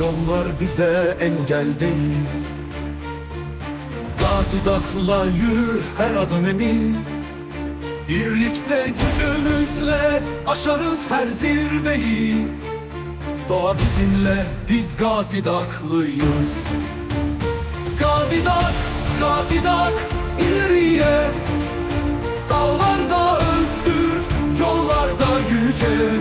Yollar bize engel değil. Gazi Dak'la yürür her adım emin. Birlikte gücümüzle aşarız her zirveyi. Doğa bizimle biz Gazi Daklıyız. Gazi Dak, Gazi Dak ileriye. Dağlarda özgür, yollarda yüce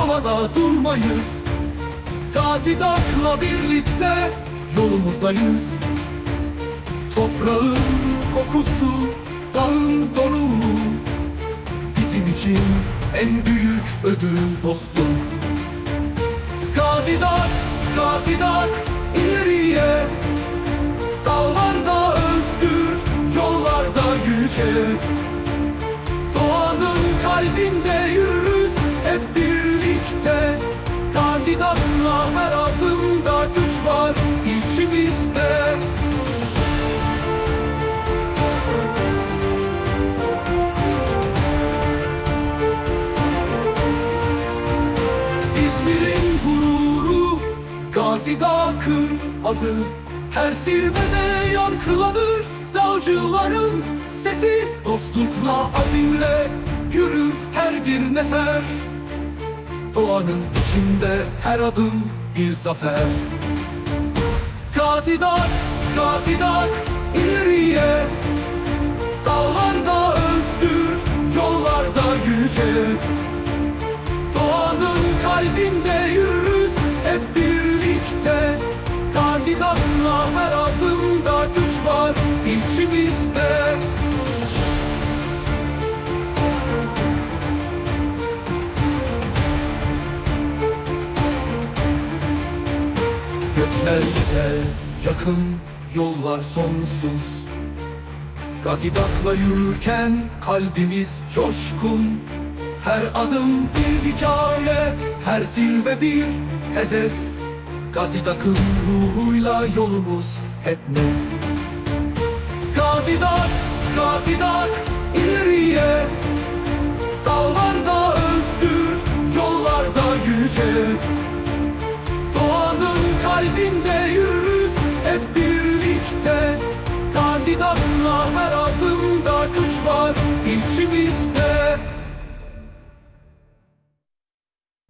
havada durmayız. Gazi Dağ'la birlikte yolumuzdayız. Toprağın kokusu, dağın doruğu Bizim için en büyük ödül dostluk Gazi Dağ, Gazi Dağ ileriye. Dağlarda özgür, yollarda yüce. Doğanın kalbinde her adımda güç var içimizde. İzmir'in gururu Gazi Dağ'ın adı. Her zirvede yankılanır Dağcıların sesi. Dostlukla azimle yürür her bir nefer. Doğanın içinde her adım bir zafer. Gazi Dağ, Gazi Dağ ileriye. Dağlarda özgür, yollarda yüce. Doğanın kalbinde Gökler bize yakın, yollar sonsuz. Gazi Dağ'la yürürken kalbimiz coşkun. Her adım bir hikaye, her zirve bir hedef. Gazi Dağ'ın ruhuyla yolumuz hep net. Gazi Dağ, Gazi Dağ ileriye. Dağlarda özgür, yollarda yüce kalbinde yürürüz hep birlikte. Gazi Dağ'la her adımda güç var içimizde